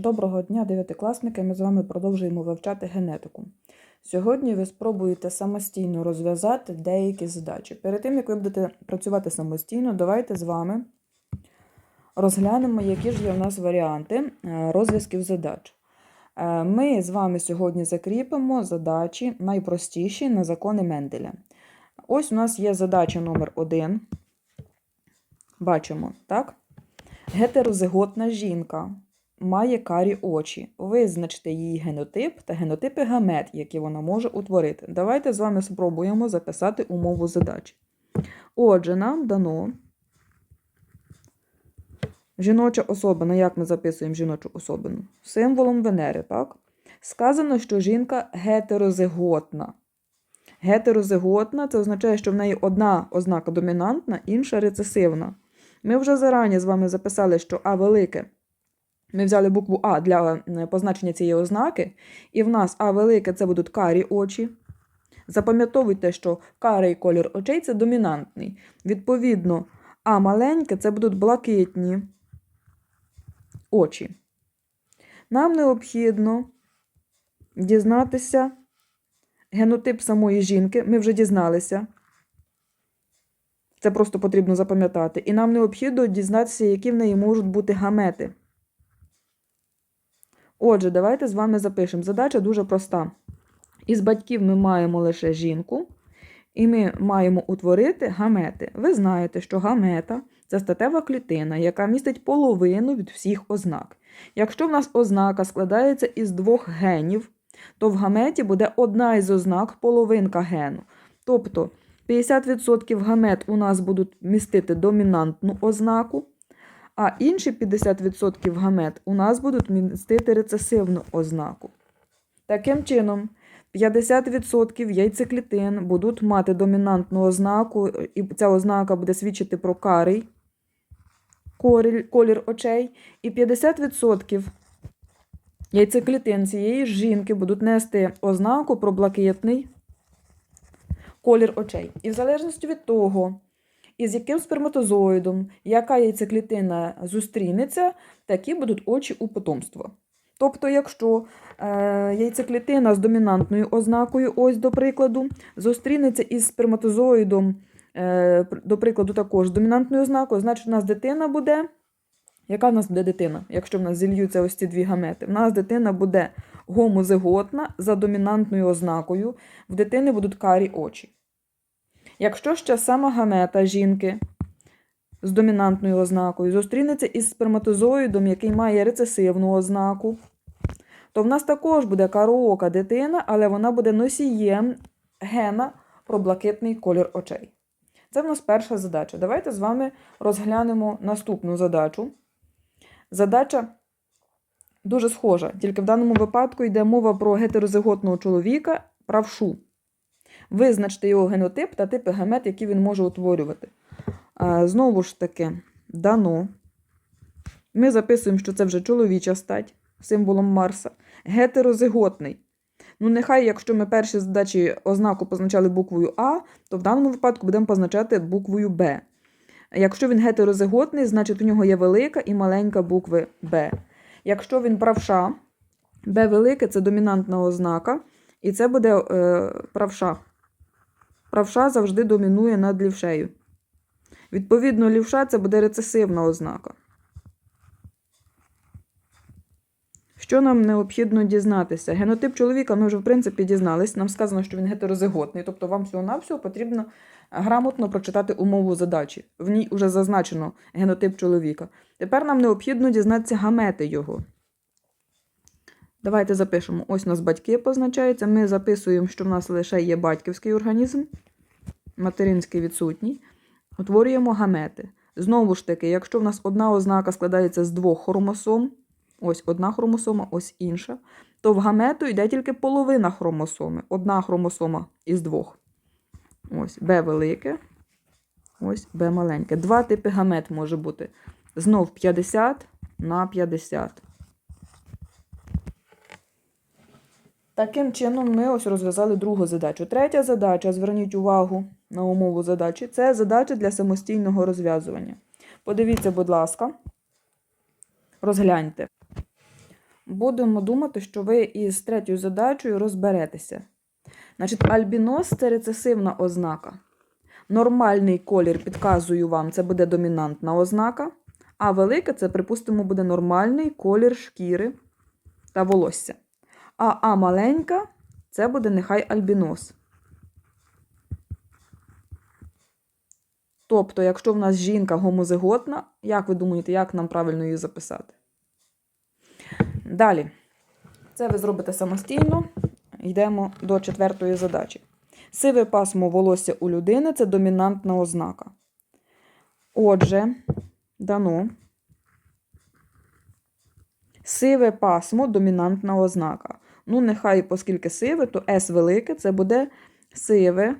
Доброго дня, дев'ятикласники! Ми з вами продовжуємо вивчати генетику. Сьогодні ви спробуєте самостійно розв'язати деякі задачі. Перед тим, як ви будете працювати самостійно, давайте з вами розглянемо, які ж є у нас варіанти е, розв'язків задач. Е, Ми з вами сьогодні закріпимо задачі найпростіші на закони Менделя. Ось у нас є задача номер 1. Бачимо, так? Гетерозиготна жінка має карі очі. Визначте її генотип та генотипи гамет, які вона може утворити. Давайте з вами спробуємо записати умову задачі. Отже, нам дано жіноча особина. Як ми записуємо жіночу особину? Символом Венери, так? Сказано, що жінка гетерозиготна. Гетерозиготна це означає, що в неї одна ознака домінантна, інша рецесивна. Ми вже зарані з вами записали, що А велике. Ми взяли букву А для позначення цієї ознаки, і в нас А велике це будуть карі очі. Запам'ятовуйте, що карий колір очей це домінантний. Відповідно, А маленьке це будуть блакитні очі. Нам необхідно дізнатися генотип самої жінки. Ми вже дізналися. Це просто потрібно запам'ятати. І нам необхідно дізнатися, які в неї можуть бути гамети. Отже, давайте з вами запишемо. Задача дуже проста. Із батьків ми маємо лише жінку, і ми маємо утворити гамети. Ви знаєте, що гамета це статева клітина, яка містить половину від всіх ознак. Якщо в нас ознака складається із двох генів, то в гаметі буде одна із ознак половинка гену. Тобто 50% гамет у нас будуть містити домінантну ознаку, а інші 50% гамет у нас будуть містити рецесивну ознаку. Таким чином, 50% яйцеклітин будуть мати домінантну ознаку, і ця ознака буде свідчити про карий колір очей, і 50% яйцеклітин цієї жінки будуть нести ознаку про блакитний колір очей. І в залежності від того, із яким сперматозоїдом, яка яйцеклітина зустрінеться, такі будуть очі у потомства. Тобто, якщо е, яйцеклітина з домінантною ознакою, ось до прикладу, зустрінеться із сперматозоїдом, е, до прикладу, також з домінантною ознакою, значить, у нас дитина буде. Яка в нас буде дитина, якщо в нас зільються ось ці дві гамети? В нас дитина буде гомозиготна за домінантною ознакою, в дитини будуть карі очі. Якщо ще сама гамета жінки з домінантною ознакою зустрінеться із сперматозоїдом, який має рецесивну ознаку, то в нас також буде кароока дитина, але вона буде носієм гена про блакитний колір очей. Це в нас перша задача. Давайте з вами розглянемо наступну задачу. Задача дуже схожа, тільки в даному випадку йде мова про гетерозиготного чоловіка правшу. Визначте його генотип та типи гамет, які він може утворювати. Знову ж таки, дано. Ми записуємо, що це вже чоловіча стать символом Марса. Гетерозиготний. Ну, нехай, якщо ми перші задачі ознаку позначали буквою А, то в даному випадку будемо позначати буквою Б. Якщо він гетерозиготний, значить у нього є велика і маленька букви Б. Якщо він правша, Б велике це домінантна ознака, і це буде е, правша. Правша завжди домінує над лівшею. Відповідно, лівша це буде рецесивна ознака. Що нам необхідно дізнатися? Генотип чоловіка ми вже, в принципі, дізнались. Нам сказано, що він гетерозиготний, тобто вам всього-навсього потрібно грамотно прочитати умову задачі. В ній вже зазначено генотип чоловіка. Тепер нам необхідно дізнатися гамети його. Давайте запишемо. Ось у нас батьки позначаються. Ми записуємо, що в нас лише є батьківський організм, материнський відсутній. Утворюємо гамети. Знову ж таки, якщо в нас одна ознака складається з двох хромосом, ось одна хромосома, ось інша, то в гамету йде тільки половина хромосоми. Одна хромосома із двох. Ось Б велике, ось Б маленьке. Два типи гамет може бути. Знов 50 на 50. Таким чином, ми ось розв'язали другу задачу. Третя задача, зверніть увагу на умову задачі, це задача для самостійного розв'язування. Подивіться, будь ласка, розгляньте. будемо думати, що ви із третьою задачею розберетеся. Значить, альбінос це рецесивна ознака. Нормальний колір, підказую вам, це буде домінантна ознака. А велике це, припустимо, буде нормальний колір шкіри та волосся. А А маленька це буде нехай альбінос. Тобто, якщо в нас жінка гомозиготна, як ви думаєте, як нам правильно її записати? Далі. Це ви зробите самостійно. Йдемо до четвертої задачі. Сиве пасмо волосся у людини це домінантна ознака. Отже, дано. Сиве пасмо домінантна ознака. Ну, нехай, оскільки сиве, то С велике це буде сиве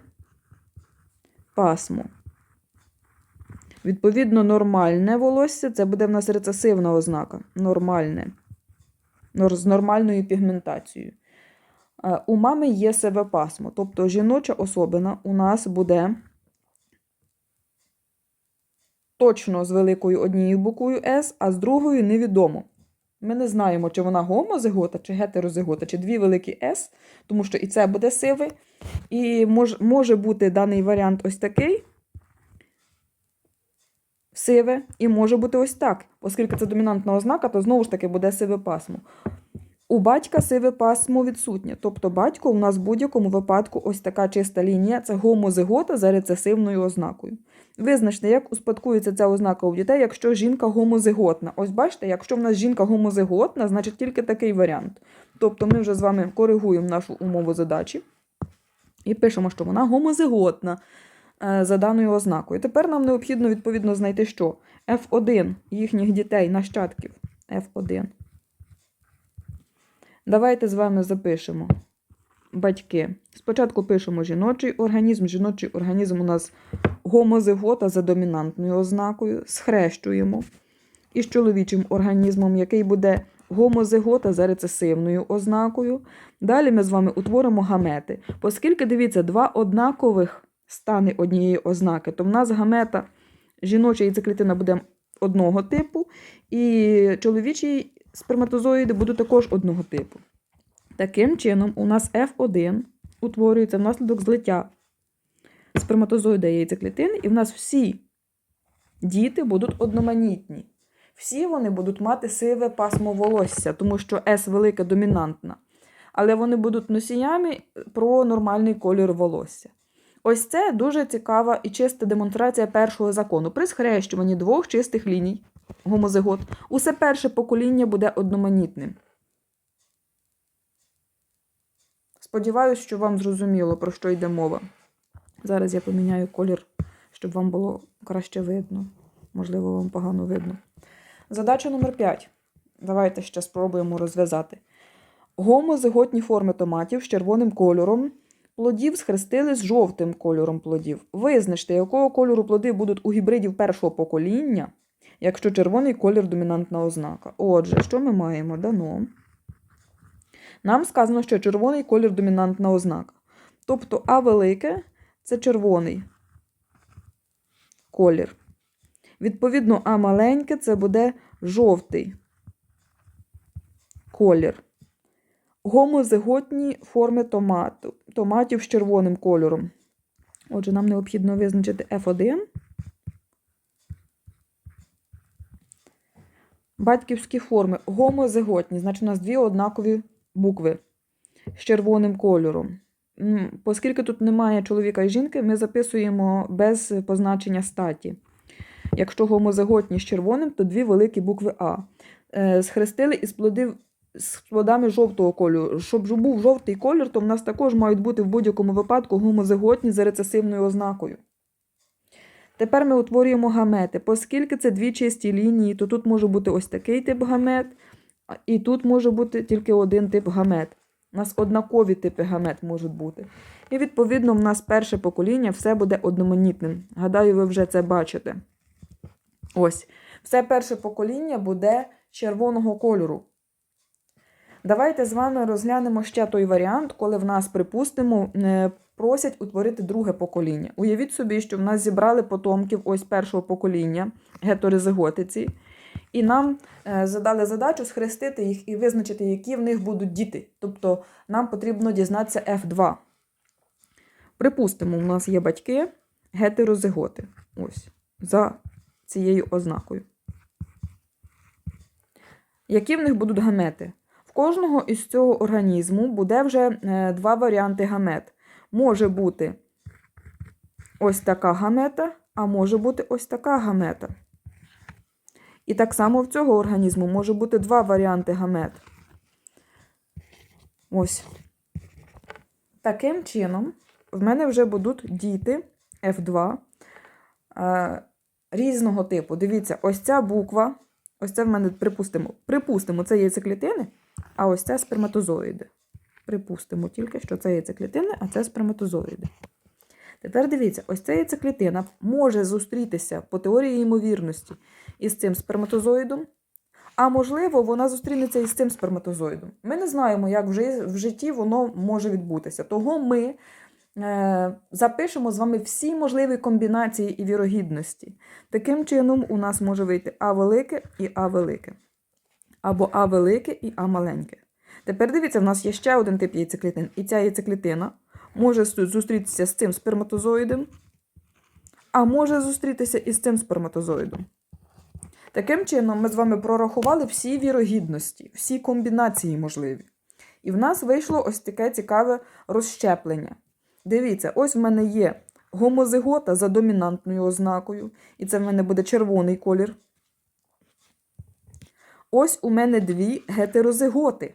пасмо. Відповідно, нормальне волосся це буде в нас рецесивна ознака. Нормальне. З нормальною пігментацією. Е, У мами є себе пасмо, тобто жіноча особина у нас буде точно з великою однією буквою С, а з другою невідомо. Ми не знаємо, чи вона гомозигота, чи гетерозигота, чи дві великі С, тому що і це буде сивий. І мож, може бути даний варіант ось такий. Сиве, і може бути ось так. Оскільки це домінантна ознака, то знову ж таки буде сиве пасмо. У батька сиве пасмо відсутнє. Тобто батько у нас в будь-якому випадку ось така чиста лінія це гомозигота за рецесивною ознакою. Визначте, як успадкується ця ознака у дітей, якщо жінка гомозиготна. Ось бачите, якщо в нас жінка гомозиготна, значить тільки такий варіант. Тобто ми вже з вами коригуємо нашу умову задачі і пишемо, що вона гомозиготна е, за даною ознакою. Тепер нам необхідно відповідно знайти, що F1 їхніх дітей, нащадків F1. Давайте з вами запишемо батьки. Спочатку пишемо жіночий організм. Жіночий організм у нас гомозигота за домінантною ознакою, схрещуємо із чоловічим організмом, який буде гомозигота за рецесивною ознакою. Далі ми з вами утворимо гамети. Оскільки, дивіться, два однакових стани однієї ознаки, то в нас гамета жіноча яйцеклітина буде одного типу, і чоловічі сперматозоїди будуть також одного типу. Таким чином, у нас F1 утворюється внаслідок злиття сперматозоїда яйцеклітини, і в нас всі діти будуть одноманітні. Всі вони будуть мати сиве пасмо волосся, тому що S велика домінантна. Але вони будуть носіями про нормальний колір волосся. Ось це дуже цікава і чиста демонстрація першого закону. При схрещуванні двох чистих ліній гомозигот, усе перше покоління буде одноманітним. Сподіваюсь, що вам зрозуміло, про що йде мова. Зараз я поміняю колір, щоб вам було краще видно. Можливо, вам погано видно. Задача номер 5. Давайте ще спробуємо розв'язати. Гомозиготні форми томатів з червоним кольором плодів схрестили з жовтим кольором плодів. Визначте, якого кольору плоди будуть у гібридів першого покоління, якщо червоний колір домінантна ознака. Отже, що ми маємо? Дано. Нам сказано, що червоний колір домінантна ознака. Тобто А велике це червоний колір. Відповідно, А маленьке це буде жовтий колір. Гомозиготні форми томату, томатів з червоним кольором. Отже, нам необхідно визначити F1. Батьківські форми гомозиготні, значить, у нас дві однакові букви з червоним кольором. Оскільки тут немає чоловіка і жінки, ми записуємо без позначення статі. Якщо гомозиготні з червоним, то дві великі букви А. Е, Схрестили із плодів з плодами жовтого кольору. Щоб був жовтий колір, то в нас також мають бути в будь-якому випадку гомозиготні за рецесивною ознакою. Тепер ми утворюємо гамети. Оскільки це дві чисті лінії, то тут може бути ось такий тип гамет, і тут може бути тільки один тип гамет. У нас однакові типи гамет можуть бути. І відповідно в нас перше покоління все буде одноманітним. Гадаю, ви вже це бачите. Ось. Все перше покоління буде червоного кольору. Давайте з вами розглянемо ще той варіант, коли в нас, припустимо, е, просять утворити друге покоління. Уявіть собі, що в нас зібрали потомків ось першого покоління гетерозиготиці, І нам е, задали задачу схрестити їх і визначити, які в них будуть діти. Тобто нам потрібно дізнатися F2. Припустимо, у нас є батьки гетерозиготи. Ось, за цією ознакою. Які в них будуть гамети? В кожного із цього організму буде вже е, два варіанти гамет. Може бути ось така гамета, а може бути ось така гамета. І так само в цього організму може бути два варіанти гамет. Ось. Таким чином, в мене вже будуть діти F2 е, різного типу. Дивіться, ось ця буква, ось це в мене, припустимо, припустимо, це яйцеклітини, а ось це сперматозоїди. Припустимо тільки, що це яйцеклітини, а це сперматозоїди. Тепер дивіться, ось ця яйцеклітина може зустрітися по теорії ймовірності із цим сперматозоїдом, а можливо, вона зустрінеться із цим сперматозоїдом. Ми не знаємо, як в житті воно може відбутися. Того ми е, запишемо з вами всі можливі комбінації і вірогідності. Таким чином, у нас може вийти А велике і А велике. Або А велике і А маленьке. Тепер дивіться, в нас є ще один тип яйцеклітин. І ця яйцеклітина може зустрітися з цим сперматозоїдом, а може зустрітися із цим сперматозоїдом. Таким чином, ми з вами прорахували всі вірогідності, всі комбінації можливі. І в нас вийшло ось таке цікаве розщеплення. Дивіться, ось в мене є гомозигота за домінантною ознакою, і це в мене буде червоний колір. Ось у мене дві гетерозиготи,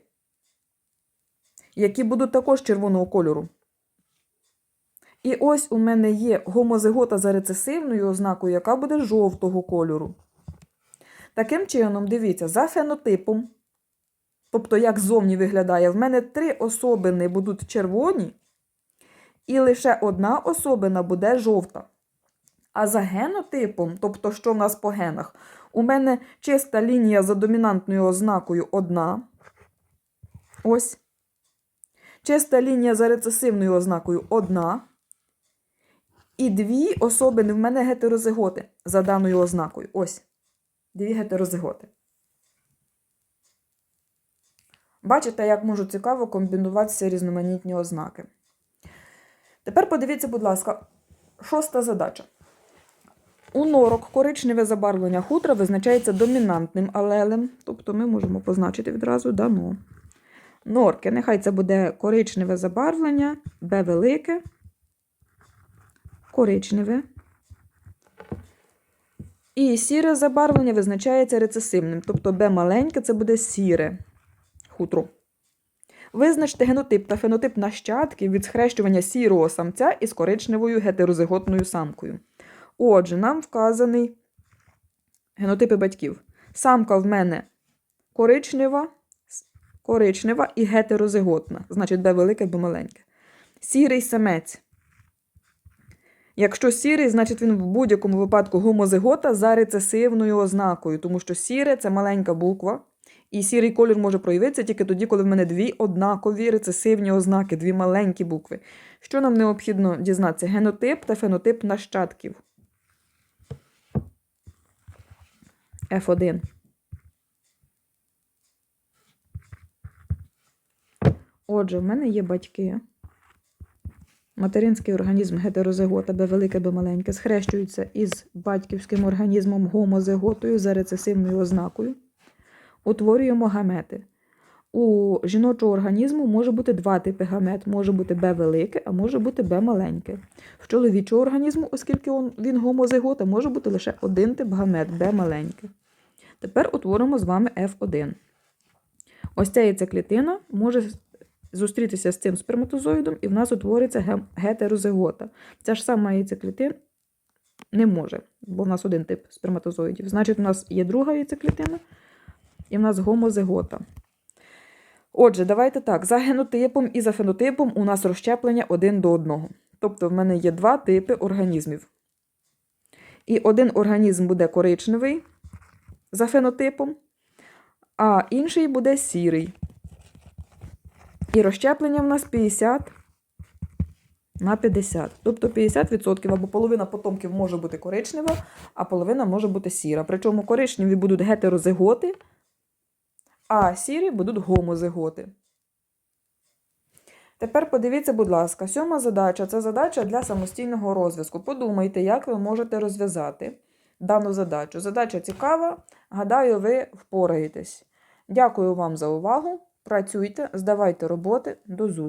які будуть також червоного кольору. І ось у мене є гомозигота за рецесивною ознакою, яка буде жовтого кольору. Таким чином, дивіться, за фенотипом, тобто як зовні виглядає, в мене три особини будуть червоні, і лише одна особина буде жовта. А за генотипом, тобто, що в нас по генах, у мене чиста лінія за домінантною ознакою одна. Ось. Чиста лінія за рецесивною ознакою одна. І дві особини в мене гетерозиготи за даною ознакою. Ось. Дві гетерозиготи. Бачите, як можуть цікаво комбінуватися різноманітні ознаки. Тепер подивіться, будь ласка, шоста задача. У норок коричневе забарвлення хутра визначається домінантним алелем, тобто ми можемо позначити відразу дано. Норки, нехай це буде коричневе забарвлення, Б велике, коричневе. І сіре забарвлення визначається рецесивним, тобто Б маленьке це буде сіре хутро. Визначте генотип та фенотип нащадків від схрещування сірого самця із коричневою гетерозиготною самкою. Отже, нам вказаний генотипи батьків. Самка в мене коричнева, коричнева і гетерозиготна, значить Б велике, Б маленьке. Сірий самець. Якщо сірий, значить він в будь-якому випадку гомозигота за рецесивною ознакою, тому що сіре це маленька буква, і сірий колір може проявитися тільки тоді, коли в мене дві однакові рецесивні ознаки, дві маленькі букви. Що нам необхідно дізнатися? Генотип та фенотип нащадків. F1. Отже, в мене є батьки. Материнський організм гетерозигота, Б велике, Б маленьке, схрещуються із батьківським організмом гомозиготою за рецесивною ознакою. Утворюємо гамети. У жіночого організму може бути два типи гамет. Може бути Б велике, а може бути Б маленьке. В чоловічого організму, оскільки він гомозигота, може бути лише один тип гамет Б маленьке. Тепер утворимо з вами F1. Ось ця яйцеклітина може зустрітися з цим сперматозоїдом, і в нас утвориться ге- гетерозигота. Ця ж сама яйцеклітина не може, бо в нас один тип сперматозоїдів. Значить, у нас є друга яйцеклітина, і в нас гомозигота. Отже, давайте так. За генотипом і за фенотипом у нас розщеплення один до одного. Тобто в мене є два типи організмів. І один організм буде коричневий за фенотипом, а інший буде сірий. І розщеплення в нас 50 на 50. Тобто 50% або половина потомків може бути коричнева, а половина може бути сіра. Причому коричневі будуть гетерозиготи, а сірі будуть гомозиготи. Тепер подивіться, будь ласка, сьома задача це задача для самостійного розв'язку. Подумайте, як ви можете розв'язати дану задачу. Задача цікава, гадаю, ви впораєтесь. Дякую вам за увагу. Працюйте, здавайте роботи. До зустрічі!